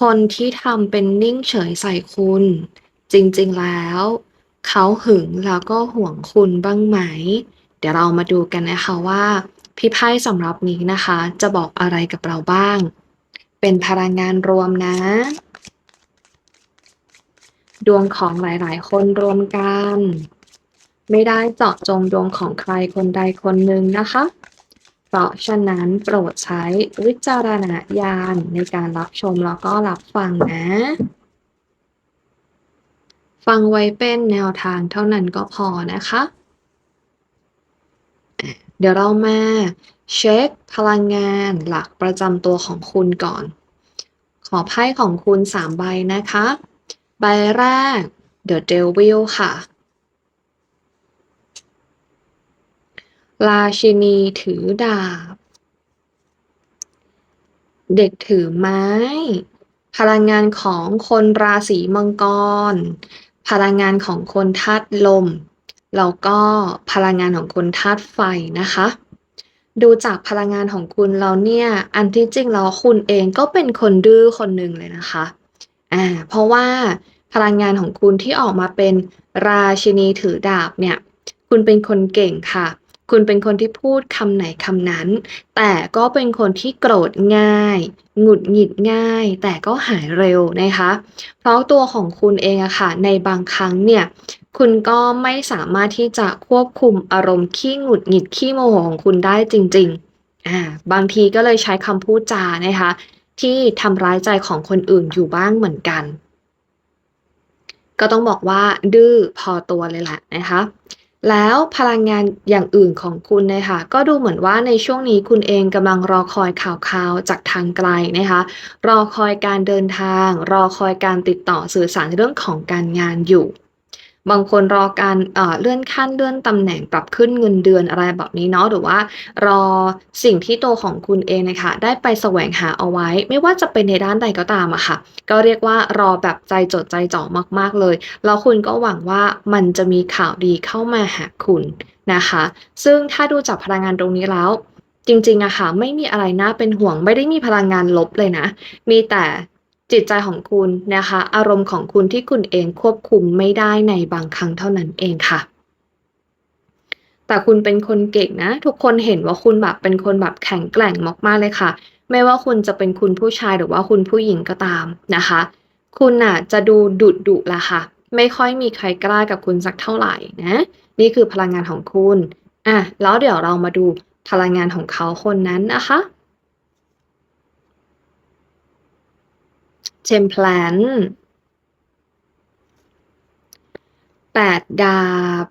คนที่ทำเป็นนิ่งเฉยใส่คุณ จริงๆแล้ว เขาหึงแล้วก็ห่วงคุณบ้างไหม เดี๋ยวเรามาดูกันนะคะว่าพี่ไพ่สำหรับนี้นะคะ จะบอกอะไรกับเราบ้าง เป็นพลังงานรวมนะ ดวงของหลายๆ คนรวมกัน ไม่ได้เจาะจงดวงของใครคนใดคนหนึ่งนะคะ เพราะฉะนั้นโปรดใช้วิจารณญาณในการรับชมแล้วก็รับฟังนะ ฟังไว้เป็นแนวทางเท่านั้นก็พอนะคะ เดี๋ยวเรามาเช็คพลังงานหลักประจำตัวของคุณก่อน ขอไพ่ของคุณสามใบนะคะ ใบแรก The Devil ค่ะ ราชินีถือดาบ เด็กถือไม้ พลังงานของคนราศีมังกร พลังงานของคนธาตุลม แล้วก็พลังงานของคนธาตุไฟนะคะ ดูจากพลังงานของคุณแล้วเนี่ย อันที่จริงแล้วคุณเองก็เป็นคนดื้อคนหนึ่งเลยนะคะ อ่า เพราะว่าพลังงานของคุณที่ออกมาเป็นราชินีถือดาบเนี่ย คุณเป็นคนเก่งค่ะ คุณเป็นคนที่พูดคำไหนคำนั้น แต่ก็เป็นคนที่โกรธง่าย หงุดหงิดง่าย แต่ก็หายเร็วนะคะ เพราะตัวของคุณเองอะค่ะ ในบางครั้งเนี่ย คุณก็ไม่สามารถที่จะควบคุมอารมณ์ขี้หงุดหงิดขี้โมโหของคุณได้จริงๆอ่าบางทีก็เลยใช้คำพูดจานะคะ ที่ทำร้ายใจของคนอื่นอยู่บ้างเหมือนกัน ก็ต้องบอกว่าดื้อพอตัวเลยแหละนะคะ แล้วพลังงานอย่างอื่นของคุณนะคะก็ดูเหมือนว่าในช่วงนี้คุณเองกำลังรอคอยข่าวๆจากทางไกลนะคะรอคอยการเดินทาง รอคอยการติดต่อสื่อสารเรื่องของการงานอยู่ บางคนรอการเลื่อนขั้นเลื่อนตำแหน่งปรับขึ้นเงินเดือนอะไรแบบนี้เนาะหรือว่ารอสิ่งที่ตัวของคุณเองนะคะได้ไปแสวงหาเอาไว้ ไม่ว่าจะเป็นในด้านใดก็ตามอะค่ะ ก็เรียกว่ารอแบบใจจดใจจ่อมากๆเลย แล้วคุณก็หวังว่ามันจะมีข่าวดีเข้ามาหาคุณนะคะ ซึ่งถ้าดูจากพลังงานตรงนี้แล้วจริงๆอะค่ะไม่มีอะไรน่าเป็นห่วงไม่ได้มีพลังงานลบเลยนะ มีแต่ จิตใจของคุณนะคะ อารมณ์ของคุณที่คุณเองควบคุมไม่ได้ในบางครั้งเท่านั้นเองค่ะ แต่คุณเป็นคนเก่งนะ ทุกคนเห็นว่าคุณแบบเป็นคนแบบแข็งแกร่งมากๆเลยค่ะ ไม่ว่าคุณจะเป็นคุณผู้ชายหรือว่าคุณผู้หญิงก็ตามนะคะ คุณน่ะจะดูดุดุละค่ะ ไม่ค่อยมีใครกล้ากับคุณสักเท่าไหร่นะ นี่คือพลังงานของคุณอะแล้วเดี๋ยวเรามาดูพลังงานของเขาคนนั้นนะคะ เทมเพลนแปดดาบ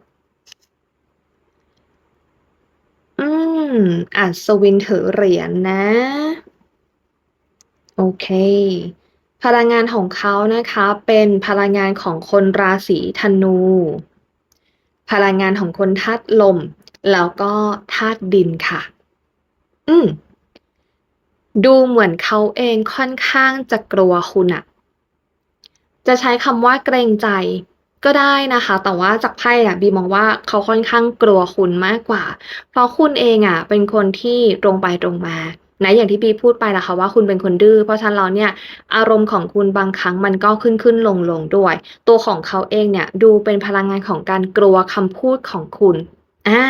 อืมอัศวินถือเหรียญนะ โอเค พลังงานของเขานะคะ เป็นพลังงานของคนราศีธนู พลังงานของคนธาตุลม แล้วก็ธาตุดินค่ะ อืม ดูเหมือนเขาเองค่อนข้างจะกลัวคุณอะ จะใช้คำว่าเกรงใจก็ได้นะคะ แต่ว่าจากไพ่อะบีมองว่าเขาค่อนข้างกลัวคุณมากกว่า เพราะคุณเองอะเป็นคนที่ตรงไปตรงมานะอย่างที่บีพูดไปนะคะว่าคุณเป็นคนดื้อเพราะฉะนั้นแล้วเนี่ยอารมณ์ของคุณบางครั้งมันก็ขึ้นขึ้นลงลงด้วย ตัวของเขาเองเนี่ยดูเป็นพลังงานของการกลัวคำพูดของคุณ อ่า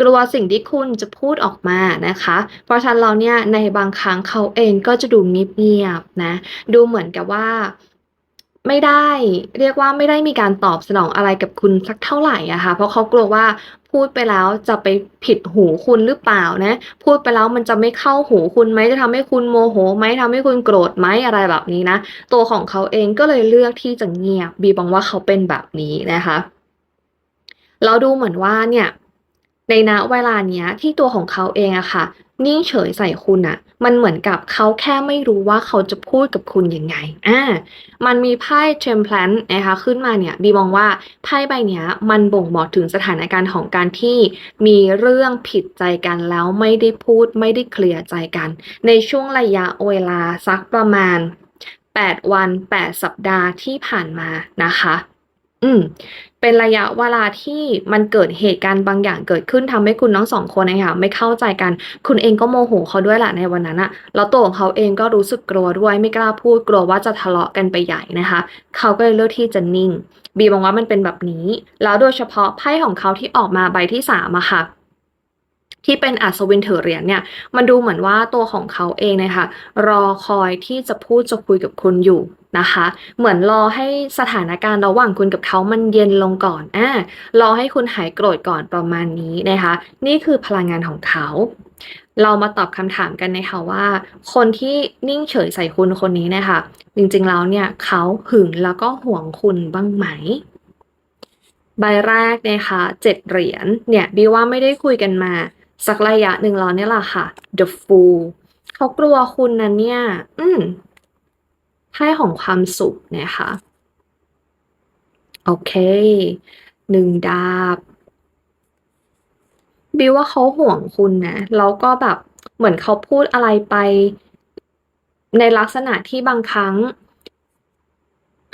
กลัวสิ่งที่คุณจะพูดออกมานะคะ เพราะฉะนั้นเราเนี่ยในบางครั้งเขาเองก็จะดูเงียบๆนะ ดูเหมือนกับว่าไม่ได้เรียกว่าไม่ได้มีการตอบสนองอะไรกับคุณสักเท่าไหร่อะค่ะเพราะเขากลัวว่าพูดไปแล้วจะไปผิดหูคุณหรือเปล่านะ พูดไปแล้วมันจะไม่เข้าหูคุณไหมจะทำให้คุณโมโหไหมทำให้คุณโกรธไหมอะไรแบบนี้นะ ตัวของเขาเองก็เลยเลือกที่จะเงียบบีบอกว่าเขาเป็นแบบนี้นะคะเราดูเหมือนว่าเนี่ย ในณเวลาเนี้ยที่ตัวของเขาเองอะค่ะ นิ่งเฉยใส่คุณอะมันเหมือนกับเขาแค่ไม่รู้ว่าเขาจะพูดกับคุณยังไงอ่ามันมีไพ่ Temperance นะคะขึ้นมาเนี่ยบีมองว่าไพ่ใบเนี้ย มันบ่งบอกถึงสถานการณ์ของการที่มีเรื่องผิดใจกันแล้วไม่ได้พูดไม่ได้เคลียร์ใจกัน ในช่วงระยะเวลาสักประมาณ 8 วัน 8 สัปดาห์ที่ผ่านมานะคะ อืม เป็นระยะเวลาที่มันเกิดเหตุการณ์บางอย่างเกิดขึ้นทำให้คุณทั้งสองคนนะค่ะไม่เข้าใจกัน คุณเองก็โมโหเขาด้วยแหละในวันนั้นน่ะแล้วตัวของเขาเองก็รู้สึกกลัวด้วยไม่กล้าพูดกลัวว่าจะทะเลาะกันไปใหญ่นะคะ เขาก็เลยเลือกที่จะนิ่ง บีมองว่ามันเป็นแบบนี้ แล้วโดยเฉพาะไพ่ของเขาที่ออกมาใบที่สามอะค่ะที่เป็นอัศวินเถือเหรียญเนี่ยมันดูเหมือนว่าตัวของเขาเองเนี่ยค่ะรอคอยที่จะพูดจะคุยกับคุณอยู่ นะคะ เหมือนรอให้สถานการณ์ระหว่างคุณกับเขามันเย็นลงก่อนอ่ารอให้คุณหายโกรธก่อนประมาณนี้นะคะ นี่คือพลังงานของเขา เรามาตอบคำถามกันนะคะว่า คนที่นิ่งเฉยใส่คุณคนนี้นี่ยค่ะจริงๆแล้วเนี่ยเขาหึงแล้วก็ห่วงคุณบ้างไหมใบแรกนะคะเจ็ดเหรียญเนี่ยบิวว่าไม่ได้คุยกันมา สักระยะหนึ่งแล้วเนี่ยแหละค่ะ The Fool เขากลัวคุณนะเนี่ย อืม ไพ่ของความสุขนะคะโอเคหนึ่งดาบบิวว่าเขาห่วงคุณนะแล้วก็แบบเหมือนเขาพูดอะไรไป ในลักษณะที่บางครั้ง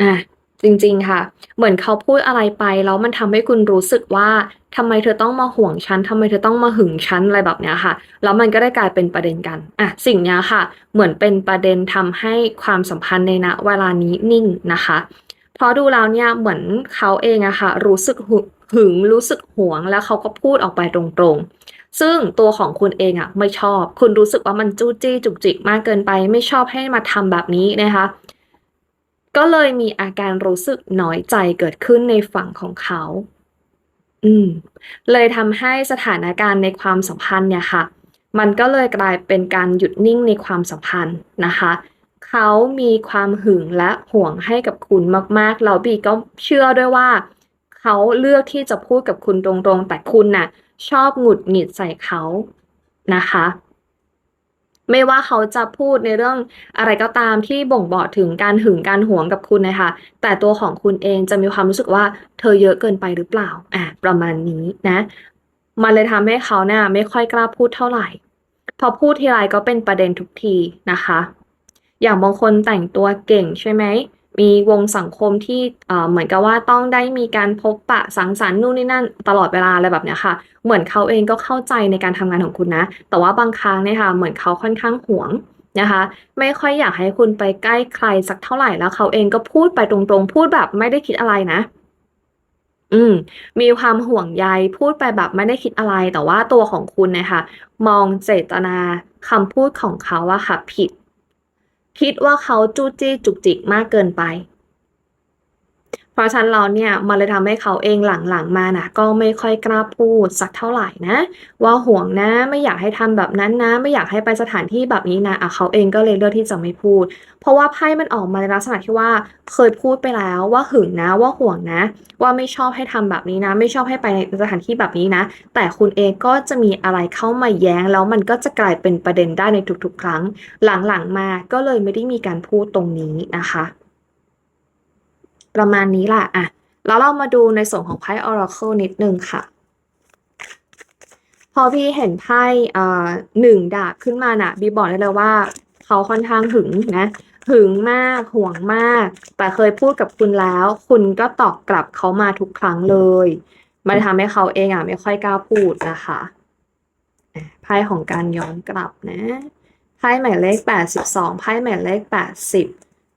อะ จริงๆ ค่ะ เหมือนเขาพูดอะไรไปแล้วมันทำให้คุณรู้สึกว่าทำไมเธอต้องมาห่วงฉันทำไมเธอต้องมาหึงฉันอะไรแบบเนี้ยค่ะ แล้วมันก็ได้กลายเป็นประเด็นกัน อะ สิ่งนี้ค่ะ เหมือนเป็นประเด็นทำให้ความสัมพันธ์ในณเวลานี้นิ่งนะคะเพราะดูแล้วเนี่ยเหมือนเขาเองอะค่ะ รู้สึกหึงรู้สึกหวง แล้วเขาก็พูดออกไปตรงๆ ซึ่งตัวของคุณเองอะไม่ชอบ คุณรู้สึกว่ามันจู้จี้จุกจิกมากเกินไป ไม่ชอบให้มาทำแบบนี้นะคะ ก็เลยมีอาการรู้สึกน้อยใจเกิดขึ้นในฝั่งของเขา อืม เลยทำให้สถานการณ์ในความสัมพันธ์เนี่ยค่ะ มันก็เลยกลายเป็นการหยุดนิ่งในความสัมพันธ์นะคะ เขามีความหึงและห่วงให้กับคุณมากๆแล้วบีก็เชื่อด้วยว่า เขาเลือกที่จะพูดกับคุณตรงๆ แต่คุณน่ะ ชอบหงุดหงิดใส่เขานะคะ ไม่ว่าเขาจะพูดในเรื่องอะไรก็ตามที่บ่งบอกถึงการหึงการหวงกับคุณนะคะ แต่ตัวของคุณเองจะมีความรู้สึกว่าเธอเยอะเกินไปหรือเปล่าอะประมาณนี้นะ มันเลยทำให้เขาเนี่ยไม่ค่อยกล้าพูดเท่าไหร่ พอพูดทีไรก็เป็นประเด็นทุกทีนะคะ อย่างบางคนแต่งตัวเก่งใช่ไหม มีวงสังคมที่เหมือนกับว่าต้องได้มีการพบปะสังสรรค์นู่นนี่นั่นตลอดเวลาอะไรแบบเนี้ยค่ะ เหมือนเขาเองก็เข้าใจในการทำงานของคุณนะ แต่ว่าบางครั้งเนี่ยค่ะเหมือนเขาค่อนข้างหวงนะคะไม่ค่อยอยากให้คุณไปใกล้ใครสักเท่าไหร่แล้วเขาเองก็พูดไปตรงๆ พูดแบบไม่ได้คิดอะไรนะ อืม มีความห่วงใยพูดไปแบบไม่ได้คิดอะไร แต่ว่าตัวของคุณเนี่ยค่ะมองเจตนาคำพูดของเขาอะค่ะ ผิด คิดว่าเขาจู้จี้จุกจิกมากเกินไป เพราะฉะนั้นแล้วเนี่ยมันเลยทำให้เขาเองหลังๆมาน่ะก็ไม่ค่อยกล้าพูดสักเท่าไหร่นะ ว่าห่วงนะไม่อยากให้ทำแบบนั้นนะ ไม่อยากให้ไปสถานที่แบบนี้นะอะเขาเองก็เลยเลือกที่จะไม่พูด เพราะว่าไพ่มันออกมาในลักษณะที่ว่าเคยพูดไปแล้วว่าหึงนะว่าห่วงนะ ว่าไม่ชอบให้ทำแบบนี้นะ ไม่ชอบให้ไปในสถานที่แบบนี้นะ แต่คุณเองก็จะมีอะไรเข้ามาแย้ง แล้วมันก็จะกลายเป็นประเด็นได้ในทุกๆ ครั้ง หลังๆมาก็เลยไม่ได้มีการพูดตรงนี้นะคะ ประมาณนี้ล่ะอะแล้วเรามาดูในส่วนของไพ่ Oracle นิดนึงค่ะ พอพี่เห็นไพ่เอ่อหนึ่งดาบขึ้นมาน่ะบีบอกได้เลยว่า เขาค่อนข้างหึงนะหึงมากห่วงมาก แต่เคยพูดกับคุณแล้ว คุณก็ตอบกลับเขามาทุกครั้งเลยมันทำให้เขาเองอะไม่ค่อยกล้าพูดนะคะอะไพ่ของการย้อนกลับนะไพ่หมายเลขแปดสิบสองไพ่หมายเลขแปดสิบ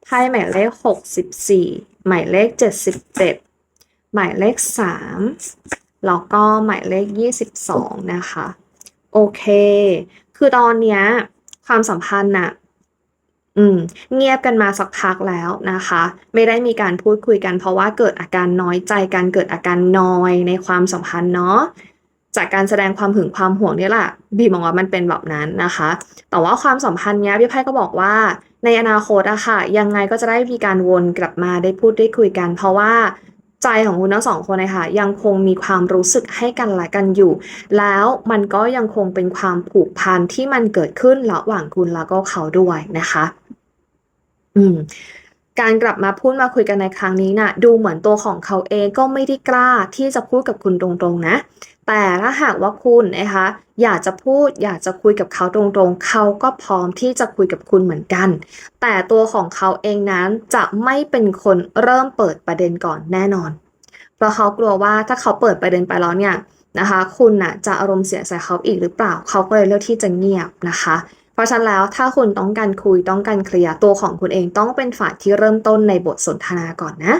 ไพ่หมายเลขหกสิบสี่ หมายเลขเจ็ดสิบเจ็ดหมายเลขสามแล้วก็หมายเลขยี่สิบสองนะคะ โอเค คือตอนเนี้ยความสัมพันธ์น่ะอืมเงียบกันมาสักพักแล้วนะคะ ไม่ได้มีการพูดคุยกันเพราะว่าเกิดอาการน้อยใจกันเกิดอาการนอยในความสัมพันธ์เนาะ จากการแสดงความหึงความห่วงนี่แหละบีมองว่ามันเป็นแบบนั้นนะคะ แต่ว่าความสัมพันธ์เนี้ยพี่ไพ่ก็บอกว่าในอนาคตอะค่ะ ยังไงก็จะได้มีการวนกลับมาได้พูดได้คุยกัน เพราะว่าใจของคุณทั้งสองคนเลยค่ะยังคงมีความรู้สึกให้กันและกันอยู่ แล้วมันก็ยังคงเป็นความผูกพันที่มันเกิดขึ้นระหว่างคุณแล้วก็เขาด้วยนะคะ อืมการกลับมาพูดมาคุยกันในครั้งนี้น่ะ ดูเหมือนตัวของเขาเองก็ไม่ได้กล้าที่จะพูดกับคุณตรงๆนะ แต่ถ้าหากว่าคุณนะคะอยากจะพูดอยากจะคุยกับเขาตรงๆ เขาก็พร้อมที่จะคุยกับคุณเหมือนกัน แต่ตัวของเขาเองนั้นจะไม่เป็นคนเริ่มเปิดประเด็นก่อนแน่นอน เพราะเขากลัวว่าถ้าเขาเปิดประเด็นไปแล้วเนี่ยนะคะ คุณน่ะจะอารมณ์เสียใส่เขาอีกหรือเปล่า เขาก็เลยเลือกที่จะเงียบนะคะ เพราะฉะนั้นแล้วถ้าคุณต้องการคุยต้องการเคลียร์ตัวของคุณเองต้องเป็นฝ่ายที่เริ่มต้นในบทสนทนาก่อนนะ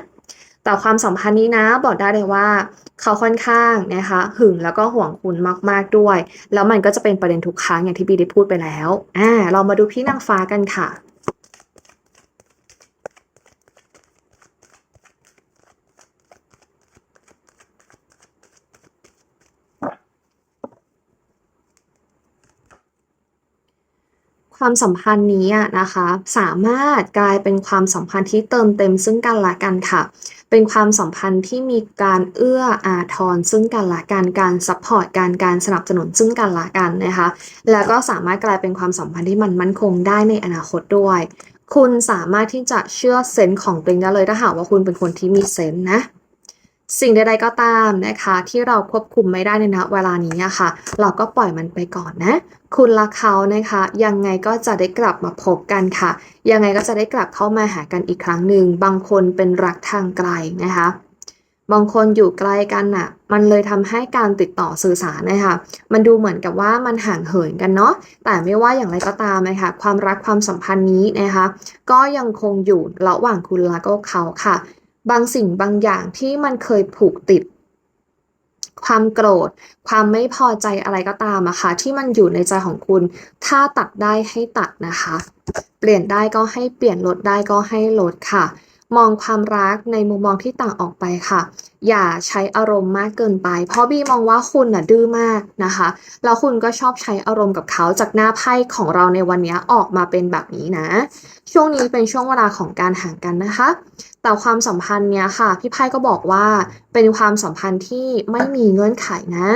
แต่ความสัมพันธ์นี้นะบอกได้เลยว่า เขาค่อนข้างนะคะหึงแล้วก็ห่วงคุณมากๆด้วย แล้วมันก็จะเป็นประเด็นทุกครั้งอย่างที่บีได้พูดไปแล้วอ่าเรามาดูพี่นางฟ้ากันค่ะความสัมพันธ์นี้อะนะคะ สามารถกลายเป็นความสัมพันธ์ที่เติมเต็มซึ่งกันและกันค่ะ เป็นความสัมพันธ์ที่มีการเอื้ออาทรซึ่งกันและกันการซัพพอร์ตการการสนับสนุนซึ่งกันและกันนะคะ แล้วก็สามารถกลายเป็นความสัมพันธ์ที่มันมั่นคงได้ในอนาคตด้วย คุณสามารถที่จะเชื่อเซนส์ของตัวเองได้เลยถ้าหากว่าคุณเป็นคนที่มีเซนส์นะ สิ่งใดๆก็ตามนะคะ ที่เราควบคุมไม่ได้ในณเวลานี้อะค่ะ เราก็ปล่อยมันไปก่อนนะ คุณรักเขานะคะ ยังไงก็จะได้กลับมาพบกันค่ะ ยังไงก็จะได้กลับเข้ามาหากันอีกครั้งหนึ่งบางคนเป็นรักทางไกลนะคะบางคนอยู่ไกลกันน่ะ มันเลยทำให้การติดต่อสื่อสารนะคะ มันดูเหมือนกับว่ามันห่างเหินกันเนาะ แต่ไม่ว่าอย่างไรก็ตามนะคะ ความรักความสัมพันธ์นี้นะคะ ก็ยังคงอยู่ระหว่างคุณและก็เขาค่ะ บางสิ่งบางอย่างที่มันเคยผูกติด ความโกรธ ความไม่พอใจอะไรก็ตามอะค่ะ ที่มันอยู่ในใจของคุณ ถ้าตัดได้ให้ตัดนะคะ เปลี่ยนได้ก็ให้เปลี่ยนลดได้ก็ให้ลดค่ะ มองความรักในมุมมองที่ต่างออกไปค่ะ อย่าใช้อารมณ์มากเกินไป เพราะบีมองว่าคุณน่ะดื้อมากนะคะ แล้วคุณก็ชอบใช้อารมณ์กับเขาจากหน้าไพ่ของเราในวันนี้ออกมาเป็นแบบนี้นะ ช่วงนี้เป็นช่วงเวลาของการห่างกันนะคะ แต่ความสัมพันธ์เนี้ยค่ะ พี่ไพ่ก็บอกว่าเป็นความสัมพันธ์ที่ไม่มีเงื่อนไขนะ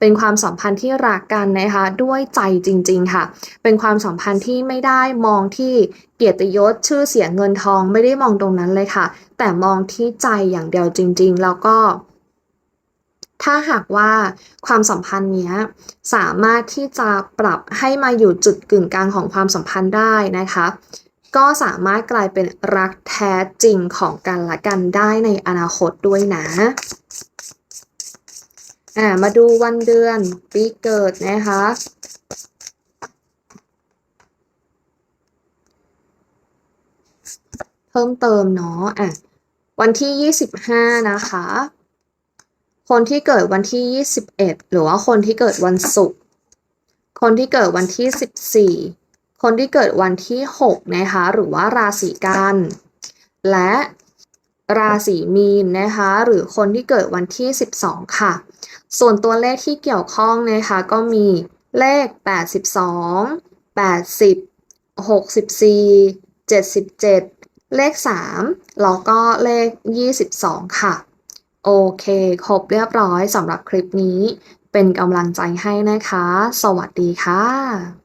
เป็นความสัมพันธ์ที่รักกันนะคะด้วยใจจริง ๆค่ะ เป็นความสัมพันธ์ที่ไม่ได้มองที่เกียรติยศชื่อเสียงเงินทองไม่ได้มองตรงนั้นเลยค่ะ แต่มองที่ใจอย่างเดียวจริง ๆ แล้วก็ถ้าหากว่าความสัมพันธ์เนี้ยสามารถที่จะปรับให้มาอยู่จุดกึ่งกลางของความสัมพันธ์ได้นะคะ ก็สามารถกลายเป็นรักแท้จริงของกันและกันได้ในอนาคตด้วยนะอ่ามาดูวันเดือนปีเกิดนะคะเพิ่มเติมเนาะอะวันที่ 25 นะคะ คนที่เกิดวันที่ 21 หรือว่าคนที่เกิดวันศุกร์ คนที่เกิดวันที่14 คนที่เกิดวันที่6นะคะหรือว่าราศีกัน และราศีมีนนะคะหรือคนที่เกิดวันที่ 12 ค่ะ ส่วนตัวเลขที่เกี่ยวข้องนะคะก็มีเลข 82 80 64 77 เลข 3 แล้วก็เลข 22 ค่ะ โอเค ครบเรียบร้อยสำหรับคลิปนี้ เป็นกำลังใจให้นะคะ สวัสดีค่ะ